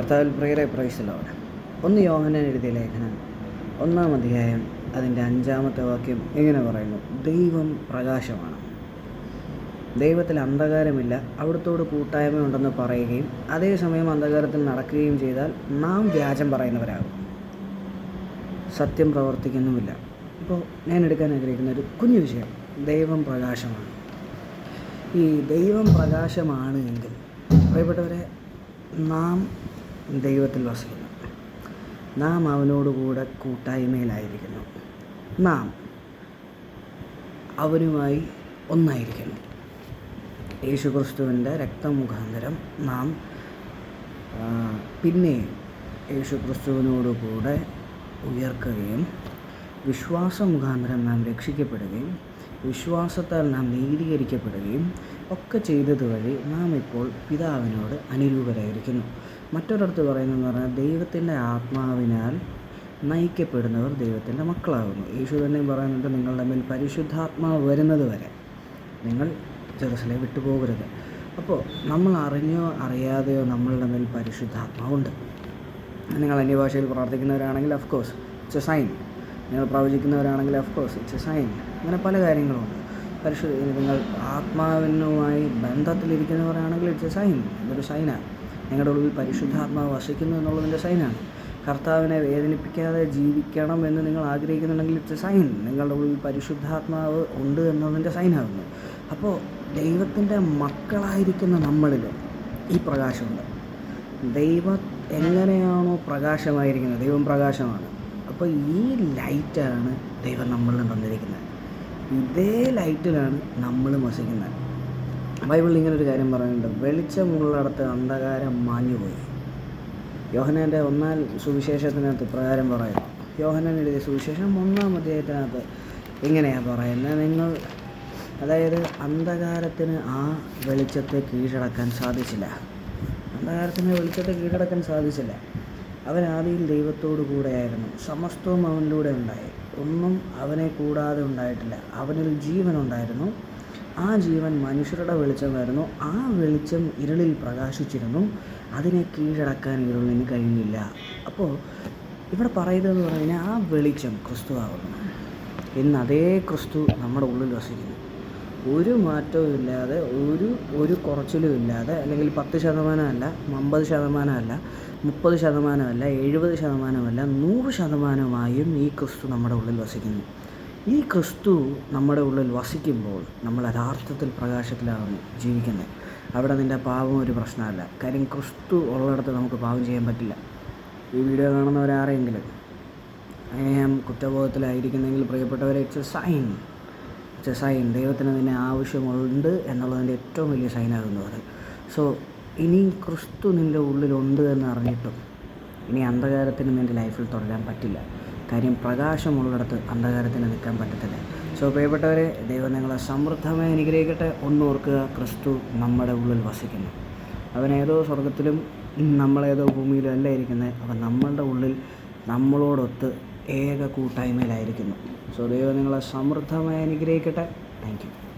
കർത്താവിൽ പ്രിയരെ പ്രൈസലോട് ഒന്ന് യോഹനൻ എഴുതിയ ലേഖനം ഒന്നാം അധ്യായം അതിന്റെ അഞ്ചാമത്തെ വാക്യം ഇങ്ങനെ പറയുന്നു. ദൈവം പ്രകാശമാണ്. ദൈവത്തിൽ അന്ധകാരമില്ല അവിടുത്തോട് കൂട്ടായ്മ ഉണ്ടെന്ന് പറയുകയും അതേസമയം അന്ധകാരത്തിൽ നടക്കുകയും ചെയ്താൽ നാം വ്യാജം പറയുന്നവരാകും. സത്യം പ്രവർത്തിക്കുന്നുമില്ല. ഇപ്പോൾ ഞാൻ എടുക്കാൻ ആഗ്രഹിക്കുന്ന ഒരു കുഞ്ഞു വിഷയം ദൈവം പ്രകാശമാണ്. ഈ ദൈവം പ്രകാശമാണ് എങ്കിൽ പ്രിയപ്പെട്ടവരെ നാം ദൈവത്തിൽ വസിക്കുന്നു. നാം അവനോടുകൂടെ കൂട്ടായ്മയിലായിരിക്കുന്നു. നാം അവനുമായി ഒന്നായിരിക്കുന്നു. യേശുക്രിസ്തുവിന്റെ രക്തമുഖാന്തരം നാം പിന്നെ പിന്നെയും യേശുക്രിസ്തുവിനോടുകൂടെ ഉയർക്കുകയും വിശ്വാസം മുഖാന്തരം നാം രക്ഷിക്കപ്പെടുകയും വിശ്വാസത്താൽ നാം നീതീകരിക്കപ്പെടുകയും ഒക്കെ ചെയ്തതുവഴി നാം ഇപ്പോൾ പിതാവിനോട് അനുരൂപരായിരിക്കുന്നു. മറ്റൊരിടത്ത് പറയുന്നതെന്ന് പറഞ്ഞാൽ ദൈവത്തിന്റെ ആത്മാവിനാൽ നയിക്കപ്പെടുന്നവർ ദൈവത്തിന്റെ മക്കളാകുന്നു. യേശു തന്നെ പറയുന്നുണ്ട് നിങ്ങളുടെ മേൽ പരിശുദ്ധാത്മാവ് വരുന്നത് വരെ നിങ്ങൾ ജെറുസലേം വിട്ടുപോകരുത്. അപ്പോൾ നമ്മൾ അറിഞ്ഞോ അറിയാതെയോ നമ്മളുടെ മേൽ പരിശുദ്ധാത്മാവുണ്ട്. നിങ്ങൾ അന്യഭാഷയിൽ പ്രാർത്ഥിക്കുന്നവരാണെങ്കിൽ of course it's a sign നിങ്ങൾ പ്രവചിക്കുന്നവരാണെങ്കിൽ of course it's a sign അങ്ങനെ പല കാര്യങ്ങളുമുണ്ട് പരിശുദ്ധ നിങ്ങൾ ആത്മാവിനുമായി ബന്ധത്തിലിരിക്കുന്നവരാണെങ്കിൽ ഇറ്റ്സ് എ സൈൻ ഇതൊരു സൈനാണ് നിങ്ങളുടെ ഉള്ളിൽ പരിശുദ്ധാത്മാവ് വസിക്കുന്നു എന്നുള്ളതിന്റെ സൈനാണ്. കർത്താവിനെ വേദനിപ്പിക്കാതെ ജീവിക്കണം എന്ന് നിങ്ങൾ ആഗ്രഹിക്കുന്നുണ്ടെങ്കിൽ ഇറ്റ്സ് സൈൻ നിങ്ങളുടെ ഉള്ളിൽ പരിശുദ്ധാത്മാവ് ഉണ്ട് എന്നതിന്റെ സൈനാകുന്നു. അപ്പോൾ ദൈവത്തിന്റെ മക്കളായിരിക്കുന്ന നമ്മളിൽ ഈ പ്രകാശമുണ്ട്. ദൈവം എങ്ങനെയാണോ പ്രകാശമായിരിക്കുന്നത്? ദൈവം പ്രകാശമാണ്. അപ്പോൾ ഈ ലൈറ്റാണ് ദൈവം നമ്മളിൽ തന്നിരിക്കുന്നത്. ഇതേ ലൈറ്റിലാണ് നമ്മൾ വസിക്കുന്നത്. ബൈബിളിൽ ഒരു കാര്യം പറയുന്നുണ്ട്. വെളിച്ചമുള്ളിടത്ത് അന്ധകാരം മാഞ്ഞുപോയി. യോഹനാന്റെ ഒന്നാം സുവിശേഷത്തിനകത്ത് പ്രകാരം പറയുന്നു യോഹനാൻ എഴുതിയ സുവിശേഷം ഒന്നാം അധ്യായത്തിനകത്ത് ഇങ്ങനെയാണ് പറയുന്നത്. നിങ്ങൾ അതായത് അന്ധകാരത്തിന് ആ വെളിച്ചത്തെ കീഴടക്കാൻ സാധിച്ചില്ല. അന്ധകാരത്തിന് വെളിച്ചത്തെ കീഴടക്കാൻ സാധിച്ചില്ല. അവൻ ആദ്യം ദൈവത്തോടു കൂടെയായിരുന്നു. സമസ്തവും അവനിലൂടെ ഉണ്ടായി. ഒന്നും അവനെ കൂടാതെ ഉണ്ടായിട്ടില്ല. അവനൊരു ജീവനുണ്ടായിരുന്നു. ആ ജീവൻ മനുഷ്യരുടെ വെളിച്ചമായിരുന്നു ആ വെളിച്ചം ഇരുളിൽ പ്രകാശിച്ചിരുന്നു. അതിനെ കീഴടക്കാൻ ഇരുളിന് കഴിഞ്ഞില്ല. അപ്പോൾ ഇവിടെ പറയുന്നതെന്ന് പറഞ്ഞു കഴിഞ്ഞാൽ ആ വെളിച്ചം ക്രിസ്തുവാകുന്നു. ഇന്ന് അതേ ക്രിസ്തു നമ്മുടെ ഉള്ളിൽ വസിക്കുന്നു. ഒരു മാറ്റവും ഇല്ലാതെ ഒരു ഒരു കുറച്ചിലും ഇല്ലാതെ അല്ലെങ്കിൽ പത്ത് ശതമാനമല്ല അമ്പത് ശതമാനമല്ല മുപ്പത് ശതമാനമല്ല എഴുപത് ശതമാനമല്ല നൂറ് ശതമാനമായും ഈ ക്രിസ്തു നമ്മുടെ ഉള്ളിൽ വസിക്കുന്നു. ഈ ക്രിസ്തു നമ്മുടെ ഉള്ളിൽ വസിക്കുമ്പോൾ നമ്മൾ യഥാർത്ഥത്തിൽ പ്രകാശത്തിലാണ് ജീവിക്കുന്നത്. അവിടെ നിന്റെ പാപം ഒരു പ്രശ്നമല്ല. കാര്യം ക്രിസ്തു ഉള്ളിടത്ത് നമുക്ക് പാപം ചെയ്യാൻ പറ്റില്ല. ഈ വീഡിയോ കാണുന്നവരാരെങ്കിലും ഞാൻ കുറ്റബോധത്തിലായിരിക്കുന്നെങ്കിൽ പ്രിയപ്പെട്ടവരെ it's a sign it's a sign ദൈവത്തിന് നിന്നെ ആവശ്യമുണ്ട് എന്നുള്ളതിന്റെ ഏറ്റവും വലിയ സൈനാകുന്നു അത്. സോ ഇനിയും ക്രിസ്തു നിന്റെ ഉള്ളിലുണ്ട് എന്ന് അറിഞ്ഞിട്ടും ഇനി അന്ധകാരത്തിന് നിന്റെ ലൈഫിൽ തുടരാൻ പറ്റില്ല. കാര്യം പ്രകാശമുള്ളിടത്ത് അന്ധകാരത്തിന് നിൽക്കാൻ പറ്റത്തില്ല. സോ പ്രിയപ്പെട്ടവരെ ദൈവം നിങ്ങളെ സമൃദ്ധമായി അനുഗ്രഹിക്കട്ടെ. ഒന്നോർക്കുക ക്രിസ്തു നമ്മുടെ ഉള്ളിൽ വസിക്കുന്നു. അവൻ സ്വർഗത്തിലും നമ്മളേതോ ഭൂമിയിലും അല്ല ഇരിക്കുന്നത്. അവൻ നമ്മളുടെ ഉള്ളിൽ നമ്മളോടൊത്ത് ഏക കൂട്ടായ്മയിലായിരിക്കുന്നു. സോ ദൈവം നിങ്ങളെ സമൃദ്ധമായി അനുഗ്രഹിക്കട്ടെ. Thank you